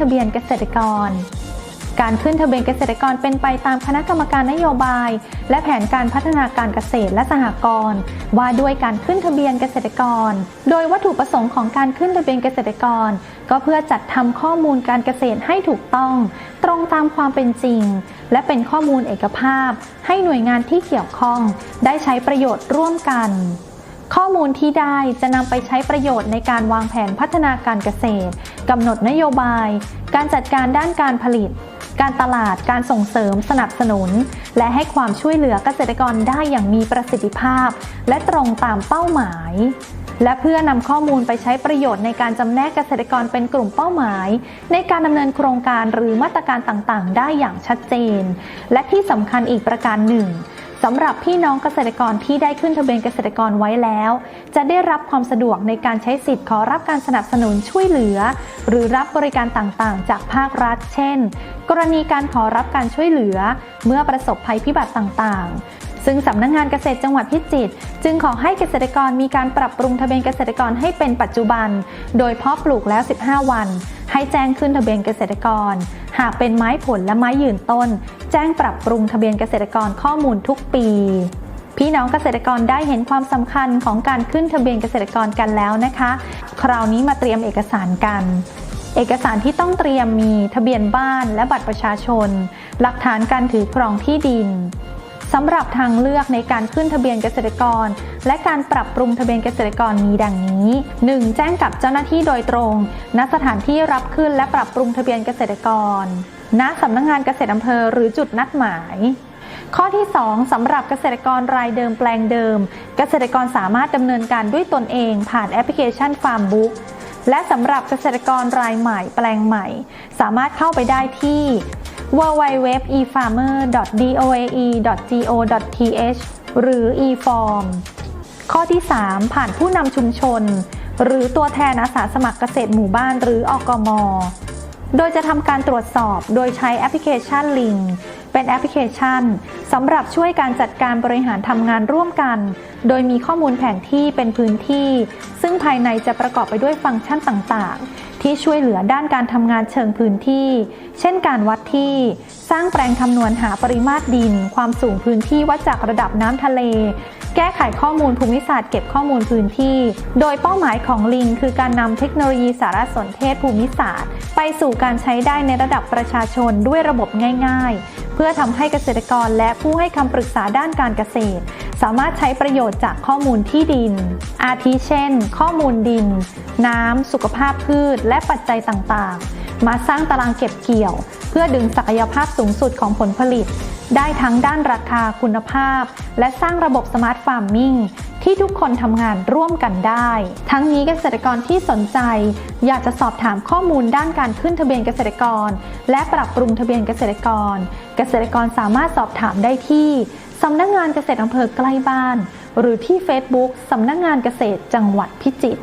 ทะเบียนเกษตรกร การขึ้นทะเบียนเกษตรกรเป็นไปตามคณะกรรมการนโยบาย และแผนการพัฒนาการเกษตรและสหกรณ์ว่าด้วยการขึ้นทะเบียนเกษตรกร โดยวัตถุประสงค์ของการขึ้นทะเบียนเกษตรกร ก็เพื่อจัดทำข้อมูลการเกษตรให้ถูกต้อง ตรงตามความเป็นจริง และเป็นข้อมูลเอกภาพ ให้หน่วยงานที่เกี่ยวข้อง ได้ใช้ประโยชน์ร่วมกัน ข้อมูลที่ได้จะนำไปใช้ประโยชน์ในการวางแผนพัฒนาการเกษตรกำหนดนโยบาย การจัดการด้านการผลิต การตลาดการส่งเสริมสนับสนุน และให้ความช่วยเหลือเกษตรกรได้อย่างมีประสิทธิภาพ และตรงตามเป้าหมาย และเพื่อนำข้อมูลไปใช้ประโยชน์ในการจำแนกเกษตรกรเป็นกลุ่มเป้าหมาย ในการดำเนินโครงการหรือมาตรการต่างๆ ได้อย่างชัดเจน และที่สำคัญอีกประการหนึ่ง สำหรับพี่น้องเกษตรกรที่ได้ขึ้นทะเบียนเกษตรกรไว้แล้ว จะได้รับความสะดวกในการใช้สิทธิ์ขอรับการสนับสนุนช่วยเหลือ หรือรับบริการต่างๆ จากภาครัฐ เช่น กรณีการขอรับการช่วยเหลือ เมื่อประสบภัยพิบัติต่างๆ ซึ่งสำนักงงานเกษตรจังหวัดพิจิตรจึงขอให้เกษตรกรมีการปรับปรุงทะเบียนเกษตรกรให้เป็นปัจจุบัน โดยเพาะปลูกแล้ว 15 วัน ให้แจ้งขึ้นทะเบียนเกษตรกร หากเป็นไม้ผลและไม้ยืนต้น แจ้งปรับปรุงทะเบียนเกษตรกรข้อมูลทุกปีพี่น้องเกษตรกรได้เห็นความสำคัญของการขึ้นทะเบียนเกษตรกรกันแล้วนะคะ คราวนี้มาเตรียมเอกสารกัน เอกสารที่ต้องเตรียมมีทะเบียนบ้านและบัตรประชาชน หลักฐานการถือครองที่ดิน สำหรับทางเลือกในการขึ้นทะเบียนเกษตรกร และการปรับปรุงทะเบียนเกษตรกรมีดังนี้ 1. แจ้งกับเจ้าหน้าที่โดยตรง ณ สถานที่รับขึ้นและปรับปรุงทะเบียนเกษตรกร ณ สำนักงงานเกษตรอำเภอหรือจุดนัดหมายข้อที่ 2สำหรับเกษตรกรรายเดิมแปลงเดิม เกษตรกรสามารถดำเนินการด้วยตนเองผ่านแอปพลิเคชัน Farm Book และสำหรับเกษตรกรรายใหม่แปลงใหม่ สามารถเข้าไปได้ที่ www.efarmer.doae.go.th หรือ eform ข้อที่ 3 ผ่านผู้นำชุมชน หรือตัวแทนอาสาสมัครเกษตรหมู่บ้านหรืออกม โดยจะทำการตรวจสอบโดยใช้แอปพลิเคชัน Link เป็นแอปพลิเคชันสำหรับช่วยการจัดการบริหารทำงานร่วมกัน โดยมีข้อมูลแผนที่เป็นพื้นที่ ซึ่งภายในจะประกอบไปด้วยฟังก์ชันต่างๆ ที่ช่วยเหลือด้านการทำงานเชิงพื้นที่ เช่นการวัดที่ สร้างแปลงคำนวณหาปริมาตรดิน ความสูงพื้นที่วัดจากระดับน้ำทะเล แก้ไขข้อมูลภูมิศาสตร์เก็บข้อมูลพื้นที่ โดยเป้าหมายของลิง คือการนำเทคโนโลยีสารสนเทศภูมิศาสตร์ ไปสู่การใช้ได้ในระดับประชาชนด้วยระบบง่าย ๆ พื่อทำให้เกษตรกรและผู้ให้คำปรึกษาด้านการเกษตร สามารถใช้ประโยชน์จากข้อมูลที่ดิน อาทิเช่น ข้อมูลดิน น้ำ สุขภาพพืช และปัจจัยต่างๆ มาสร้างตารางเก็บเกี่ยว เพื่อดึงศักยภาพสูงสุดของผลผลิต ได้ทั้งด้านราคาคุณภาพ และสร้างระบบสมาร์ทฟาร์มมิ่ง ที่ทุกคนทำงานร่วมกันได้ ทั้งนี้เกษตรกรที่สนใจ อยากจะสอบถามข้อมูลด้านการขึ้นทะเบียนเกษตรกร และปรับปรุงทะเบียนเกษตรกร เกษตรกรสามารถสอบถามได้ที่สำนักงงานเกษตรอำเภอใกล้บ้าน หรือที่ Facebook สำนักงงานเกษตรจังหวัดพิจิตร